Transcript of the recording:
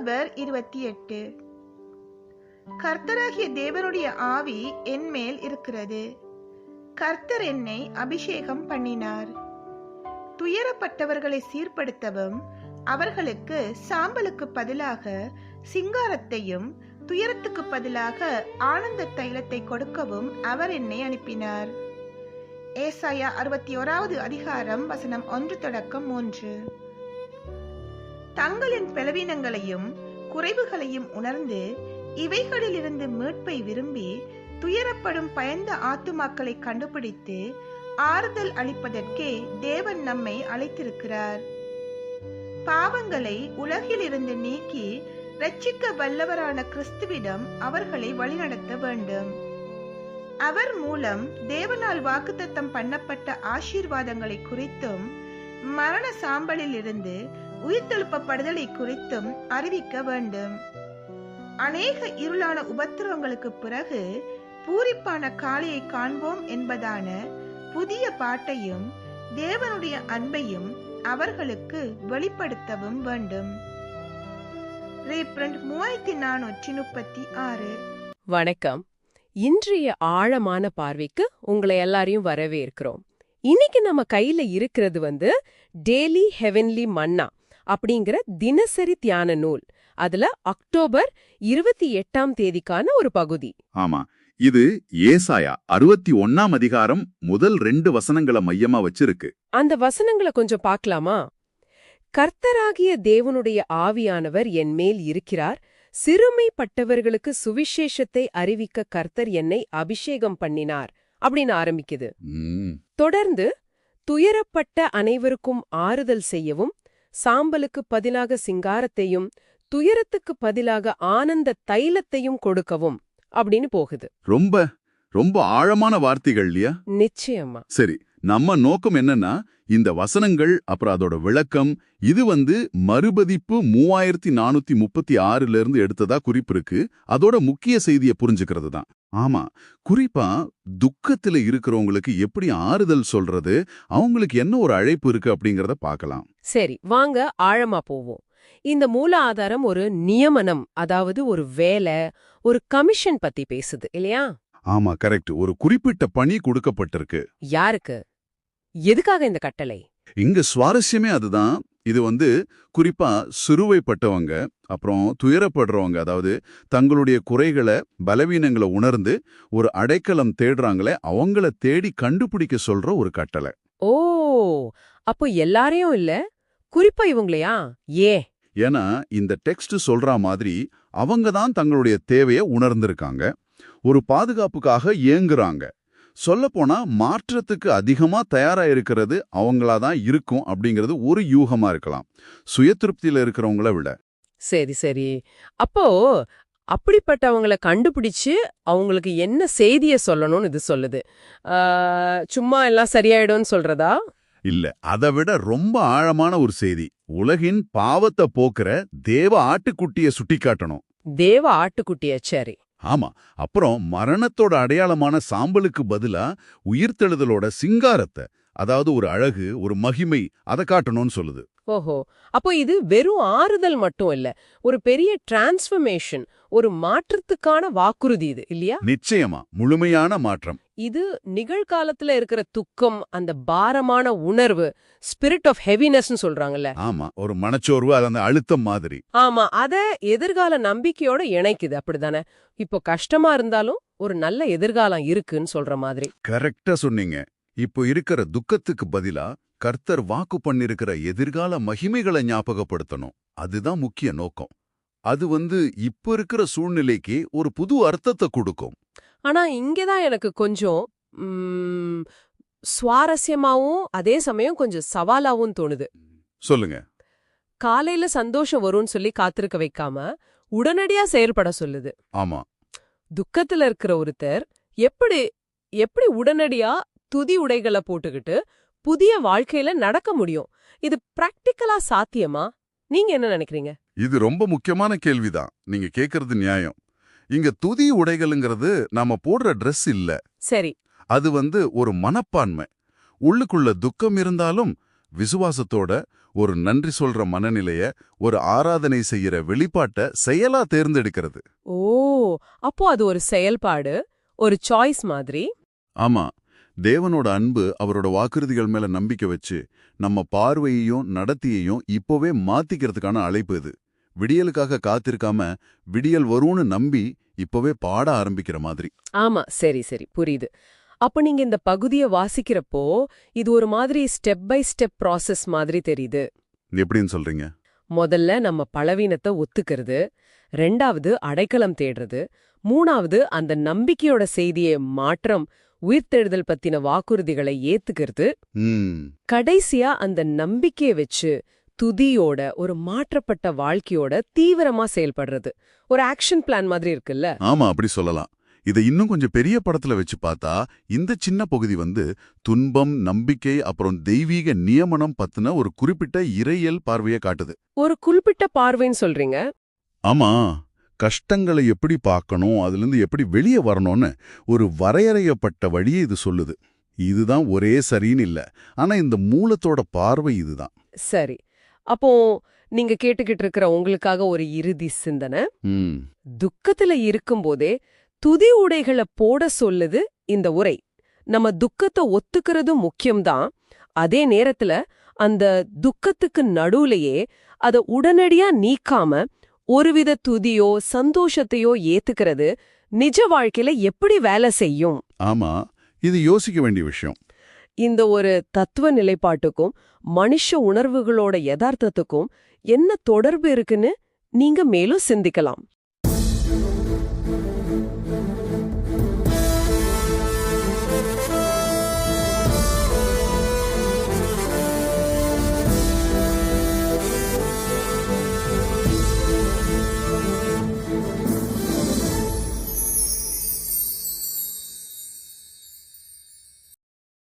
October இருபத்தி எட்டு. கர்த்தராகிய தேவனுடைய ஆவி என் மேல் இருக்கிறது. கர்த்தர் என்னை அபிஷேகம் பண்ணினார். துயரப்பட்டவர்களை சீர்படுத்தவும் அவர்களுக்கு சாம்பலுக்கு பதிலாக சிங்காரத்தையும் துயரத்துக்கு பதிலாக ஆனந்த தைலத்தை கொடுக்கவும் அவர் என்னை அனுப்பினார். ஏசாயா அறுபத்தி ஓராவது அதிகாரம் வசனம் ஒன்று தொடக்கம் மூன்று. தங்களின் பலவீனங்களையும் குறைவுகளையும் உணர்ந்து இவைகளிலிருந்து மீட்பை விரும்பி துயரப்படும் பயந்த ஆத்துமாக்களை கண்டுபிடித்து ஆறுதல் அளிப்பதற்கே தேவன் நம்மை அழைத்திருக்கிறார். பாவங்களை உலகிலிருந்து நீக்கி ரட்சிக்க வல்லவரான கிறிஸ்துவிடம் அவர்களை வழிநடத்த வேண்டும். அவர் மூலம் தேவனால் வாக்குத்தத்தம் பண்ணப்பட்ட ஆசீர்வாதங்களை குறித்தும் மரண சாம்பலில் இருந்து உயிர்த்தெழுப்பப்படுதலை குறித்தும் அறிவிக்க வேண்டும். அநேக இருளான உபத்திரவங்களுக்கு பிறகு பூரிப்பான காளையை காண்போம் என்பதான புதிய பாட்டையும் தேவனுடைய அன்பையும் அவர்களுக்கு வெளிப்படுத்தவும் வேண்டும். மூவாயிரத்தி நானூற்றி முப்பத்தி ஆறு. வணக்கம். இன்றைய ஆழமான பார்வைக்கு உங்களை எல்லாரையும் வரவேற்கிறோம். இன்னைக்கு நம்ம கையில இருக்கிறது வந்து டெய்லி ஹெவன்லி மன்னா. அப்படிங்கிற தினசரி தியான நூல். அதுல அக்டோபர் இருபத்தி எட்டாம் தேதிக்கான ஒரு பகுதி. ஆமா. இது ஏசாயா அறுபத்தி ஒன்னாம் அதிகாரம் முதல் ரெண்டு வசனங்களை மையமா வச்சிருக்கு. அந்த வசனங்களை கொஞ்சம் பார்க்கலாமா? கர்த்தராகிய தேவனுடைய ஆவியானவர் என் மேல் இருக்கிறார். சிறுமைப்பட்டவர்களுக்கு சுவிசேஷத்தை அறிவிக்க கர்த்தர் என்னை அபிஷேகம் பண்ணினார். அப்படின்னு ஆரம்பிக்குது. தொடர்ந்து துயரப்பட்ட அனைவருக்கும் ஆறுதல் செய்யவும் சாம்பலுக்கு பதிலாக சிங்காரத்தையும் துயரத்துக்கு பதிலாக ஆனந்த தைலத்தையும் கொடுக்கவும் அப்படின்னு போகுது. ரொம்ப ரொம்ப ஆழமான வார்த்தைகள் இல்லையா? நிச்சயமா. சரி நம்ம நோக்கம் என்னன்னா இந்த வசனங்கள் அப்புறம் அதோட விளக்கம் இது வந்து மறுபதிப்பு மூவாயிரத்தி நானூத்தி முப்பத்தி ஆறுல இருந்து எடுத்ததா குறிப்பு இருக்கு. அதோட முக்கிய செய்தியை புரிஞ்சுக்கிறது தான். ஆமா. குறிப்பா துக்கத்துல இருக்கிறவங்களுக்கு எப்படி ஆறுதல் சொல்றது அவங்களுக்கு என்ன ஒரு அழைப்பு இருக்கு அப்படிங்கறத பார்க்கலாம். சரி வாங்க ஆழமா போவோம். இந்த மூல ஆதாரம் ஒரு நியமனம் அதாவது ஒரு வேலை ஒரு கமிஷன் பத்தி பேசுது இல்லையா? ஆமா கரெக்ட். ஒரு குறிப்பிட்ட பணி கொடுக்கப்பட்டிருக்கு. யாருக்கு? எதுக்காக இந்த கட்டளை? இங்க சுவாரஸ்யமே அதுதான். இது வந்து குறிப்பா சிறுவைப்பட்டவங்க அப்புறம் துயரப்படுறவங்க அதாவது தங்களுடைய குறைகளை பலவீனங்களை உணர்ந்து ஒரு அடைக்கலம் தேடுறாங்களே அவங்கள தேடி கண்டுபிடிக்க சொல்ற ஒரு கட்டளை. ஓ! அப்போ எல்லாரையும் இல்ல? குறிப்பா இவங்களையா? ஏ! ஏன்னா இந்த டெக்ஸ்ட் சொல்ற மாதிரி அவங்க தான் தங்களுடைய தேவையை உணர்ந்திருக்காங்க. ஒரு பாதுகாப்புக்காக ஏங்குறாங்க சொல்லப்போனா மாற்றத்துக்கு அதிகமா தயாரா இருக்கிறது அவங்களா தான் இருக்கும் அப்படிங்கிறது ஒரு யூகமா இருக்கலாம். சுயதிருப்தியில இருக்கிறவங்கள விட. சரி சரி. அப்போ அப்படிப்பட்டவங்கள கண்டுபிடிச்சு அவங்களுக்கு என்ன செய்திய சொல்லணும்னு இது சொல்லுது? சும்மா எல்லாம் சரியாயிடும்னு சொல்றதா? இல்ல அதை விட ரொம்ப ஆழமான ஒரு செய்தி. உலகின் பாவத்தை போக்குற தேவ ஆட்டுக்குட்டிய சுட்டிக்காட்டணும். தேவ ஆட்டுக்குட்டிய சரி. ஆமா அப்புறம் மரணத்தோட அடையாளமான சாம்பலுக்கு பதிலா உயிர்த்தெழுதலோட சிங்காரத்தை அதாவது ஒரு அழகு ஒரு மகிமை அதை காட்டணும்னு சொல்லுது. ஓஹோ அப்போ இது வெறும் ஆறுதல் மட்டும் இல்ல ஒரு பெரிய டிரான்ஸ்ஃபர்மேஷன் ஒரு மாற்றத்துக்கான வாக்குறுதி இது இல்லையா? நிச்சயமா முழுமையான மாற்றம். இது நிகழ்காலத்துல இருக்கிற துக்கம் அந்த பாரமான உணர்வு ஸ்பிரிட் ஆஃப் ஹெவினஸ்னு சொல்றாங்கல்ல. ஆமா ஒரு மனச்சோர்வு அது அந்த அழுத்தம் மாதிரி. ஆமா அத எதிர்கால நம்பிக்கையோட இணைக்குது அப்படிதானே இப்போ கஷ்டமா இருந்தாலும் ஒரு நல்ல எதிர்காலம் இருக்குன்னு சொல்ற மாதிரி. கரெக்டா சொன்னீங்க. இப்போ இருக்கிற துக்கத்துக்கு பதிலா கர்த்தர் வாக்கு பண்ணிருக்கிற எதிர்கால மகிமைகளை ஞாபகப்படுத்தணும். அதுதான் முக்கிய நோக்கம். அது வந்து இப்ப இருக்கிற சூழ்நிலைக்கு ஒரு புது அர்த்தத்தை கொடுக்கும். ஆனா இங்கதான் எனக்கு கொஞ்சம் சுவாரஸ்யமாவும் அதே சமயம் கொஞ்சம் சவாலாவும் தோணுது. சொல்லுங்க. காலையில சந்தோஷம் வரும்னு சொல்லி காத்திருக்க வைக்காம உடனடியா செயல்பட சொல்லுது. ஆமா. துக்கத்துல இருக்கிற ஒருத்தர் எப்படி எப்படி உடனடியா துதி உடைகளை போட்டுக்கிட்டு புதிய வாழ்க்கையில நடக்க முடியும்? இது பிராக்டிக்கலா சாத்தியமா? நீங்க என்ன நினைக்கிறீங்க? இது ரொம்ப முக்கியமான கேள்விதான். நீங்க கேக்குறது நியாயம். இங்க துதி உடைகளுங்கிறது நாம போடுற Dress இல்ல. சரி. அது வந்து ஒரு மனப்பான்மை. உள்ளுக்குள்ள துக்கம் இருந்தாலும் விசுவாசத்தோட ஒரு நன்றி சொல்ற மனநிலைய ஒரு ஆராதனை செய்யற வெளிப்பாட்ட செயலா தேர்ந்தெடுக்கிறது. ஓ அப்போ அது ஒரு செயல்பாடு ஒரு சாய்ஸ் மாதிரி? ஆமா. தேவனோட அன்பு அவரோட வாக்குறுதிகள் மேல நம்பிக்கை வச்சு நம்ம பார்வையையும் நடத்தையையும் இப்போவே மாத்திக்கிறதுக்கான அழைப்பு இது. விடியலுக்காக காத்திருக்காம விடியல் வரும்னு நம்பி இப்போவே பாட ஆரம்பிக்கிற மாதிரி. ஆமா சரி சரி புரியுது. அப்ப நீங்க இந்த பகுதிய வாசிக்கிறப்போ இது ஒரு மாதிரி ஸ்டெப் பை ஸ்டெப் ப்ராசஸ் மாதிரி தெரியுது. எப்படின்னு சொல்றீங்க? முதல்ல நம்ம பலவீனத்தை ஒத்துக்கிறது ரெண்டாவது அடைக்கலம் தேடுறது மூணாவது அந்த நம்பிக்கையோட செய்தியை மாற்றம் உயிர்த்தெழுதல் பத்தின வாக்குறுதிகளை ஏத்துக்கிறது. கடைசியா அந்த நம்பிக்கையை வச்சு துதியோட ஒரு மாற்றப்பட்ட வாழ்க்கையோட தீவிரமா செயல்படுறது. ஒரு ஆக்ஷன் பிளான் மாதிரி இருக்குல்ல? ஆமா அப்படி சொல்லலாம். இதை இன்னும் கொஞ்சம் பெரிய படத்துல வச்சு பார்த்தா இந்த சின்ன பகுதி வந்து துன்பம் நம்பிக்கை அப்புறம் தெய்வீக நியமனம் பத்தின ஒரு குறிப்பிட்ட இறையியல் பார்வையை காட்டுது. ஒரு குறிப்பிட்ட பார்வைன்னு சொல்றீங்க? ஆமா. கஷ்டங்களை எப்படி பார்க்கணும் அதிலிருந்து எப்படி வெளியே வரணும்னு ஒரு வரையறையப்பட்ட வழியை இது சொல்லுது. இதுதான் ஒரே சரின்னு இல்ல. ஆனா இந்த மூலத்தோட பார்வை இதுதான். சரி. அப்போ நீங்க கேட்டுக்கிட்டு இருக்கிற உங்களுக்காக ஒரு இறுதி சிந்தனை. துக்கத்துல இருக்கும்போதே துதி உடைகளை போட சொல்லுது இந்த உரை. நம்ம துக்கத்தை ஒத்துக்கிறதும் முக்கியம்தான். அதே நேரத்துல அந்த துக்கத்துக்கு நடுவுலயே அத உடனடியா நீக்காம ஒருவித துதியோ சந்தோஷத்தையோ ஏத்துக்கிறது நிஜ வாழ்க்கையில எப்படி வேலை செய்யும்? ஆமா இது யோசிக்க வேண்டிய விஷயம். இந்த ஒரு தத்துவ நிலைப்பாட்டுக்கும் மனுஷ உணர்வுகளோட யதார்த்தத்துக்கும் என்ன தொடர்பு இருக்குன்னு நீங்க மேலும் சிந்திக்கலாம்.